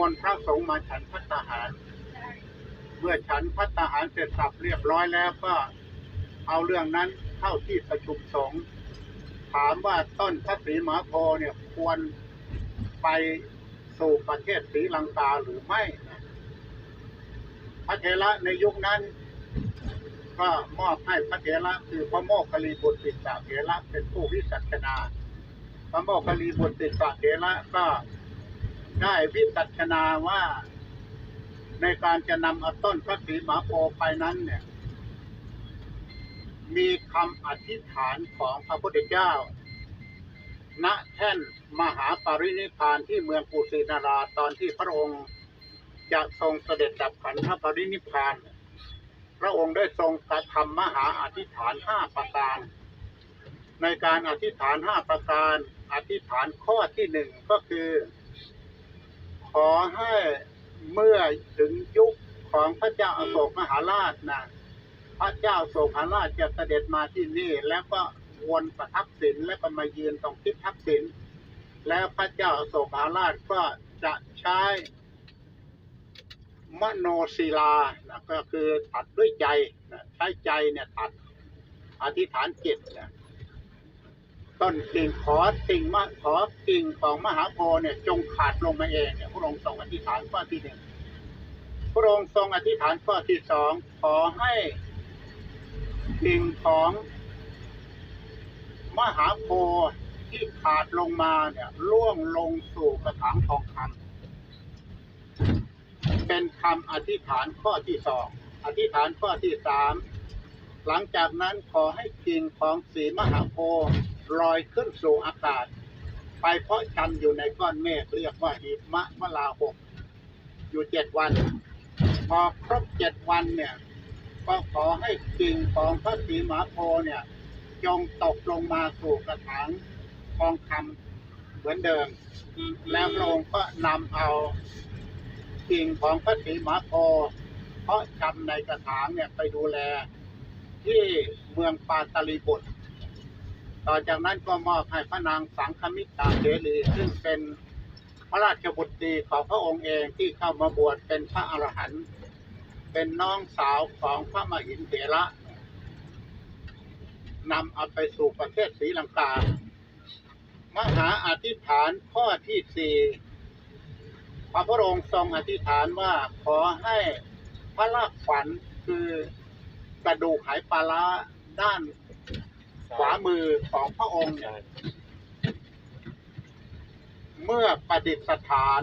มนต์พระสงฆ์มาฉันพัตาหาร เมื่อฉันพัตาหารเสร็จสับเรียบร้อยแล้วก็เอาเรื่องนั้นเข้าที่ประชุมสงฆ์ถามว่าต้นพระศรีมหาโพเนี่ยควรไปสู่ประเทศศรีลังกาหรือไม่ พระเถระในยุคนั้น ก็มอบให้พระเถระคือพระโมคคลีบุตรติสสะเถระเป็นผู้วิสัชนา พระโมคคลีบุตรติสสะเถระก็ ได้วิสัชนาว่า ในการจะนำเอาต้นพระศรีมหาโพธิ์ไปนั้น เนี่ย มีคำอธิษฐานของพระพุทธเจ้า ณแท่นมหาปรินิพพานที่เมืองกุสินาราตอนที่พระองค์จะทรงเสด็จดับขันธปรินิพพาน พระองค์ได้ทรงกระทำมหาอธิษฐานห้าประการ ในการอธิษฐานห้าประการ อธิษฐานข้อที่หนึ่งก็คือ ขอให้เมื่อถึงยุคของพระเจ้าอโศกมหาราชนะพระเจ้าโศกมหาราชจะเสด็จมาที่นี่แล้วก็วนประทับศิลแล้วก็มายืนตรงทิศทักษิณแล้วพระเจ้าอโศกมหาราชก็จะใช้มโนศิลานะก็คือตัดด้วยใจใช้ใจเนี่ยตัดอธิษฐานจิตนะ ต้นกิ่งขอกิ่งมะขอกิ่งของมหาโพธิ์เนี่ย จงขาดลงมาเองเนี่ยพระองค์ทรงอธิษฐานข้อที่หนึ่งพระองค์ทรงอธิษฐานข้อที่สองขอให้กิ่งของมหาโพธิ์ที่ขาดลงมาเนี่ยล่วงลงสู่กระถางทองคำเป็นคำอธิษฐานข้อที่สองอธิษฐานข้อที่สามหลังจากนั้นขอให้กิ่งของสีมหาโพธิ์ ลอยขึ้นสู่อากาศ ไปเพราะจำอยู่ในก้อนเมฆเรียกว่าหิมะมลาหก อยู่เจ็ดวัน พอครบเจ็ดวันเนี่ยก็ขอให้กิ่งของพระศรีมหาโพเนี่ยจงตกลงมาสู่กระถางทองคำเหมือนเดิม แล้วพระองค์ก็นำเอากิ่งของพระศรีมหาโพเพราะจำในกระถางเนี่ยไปดูแล ที่เมืองปาตาลีบุตร ต่อจากนั้นก็มอบให้พระนางสังคมิตาเสรีซึ่งเป็นพระราชบุตรีของพระองค์เองที่เข้ามาบวชเป็นพระอรหันต์เป็นน้องสาวของพระมหินเถระนำเอาไปสู่ประเทศศรีลังกา มหาอธิษฐานข้อที่สี่พระพุทธองค์ทรงอธิษฐานว่าขอให้พระลากฝันคือกระดูกหายปลาร้าด้าน ขวามือของพระองค์เนี่ยเมื่อประดิษฐาน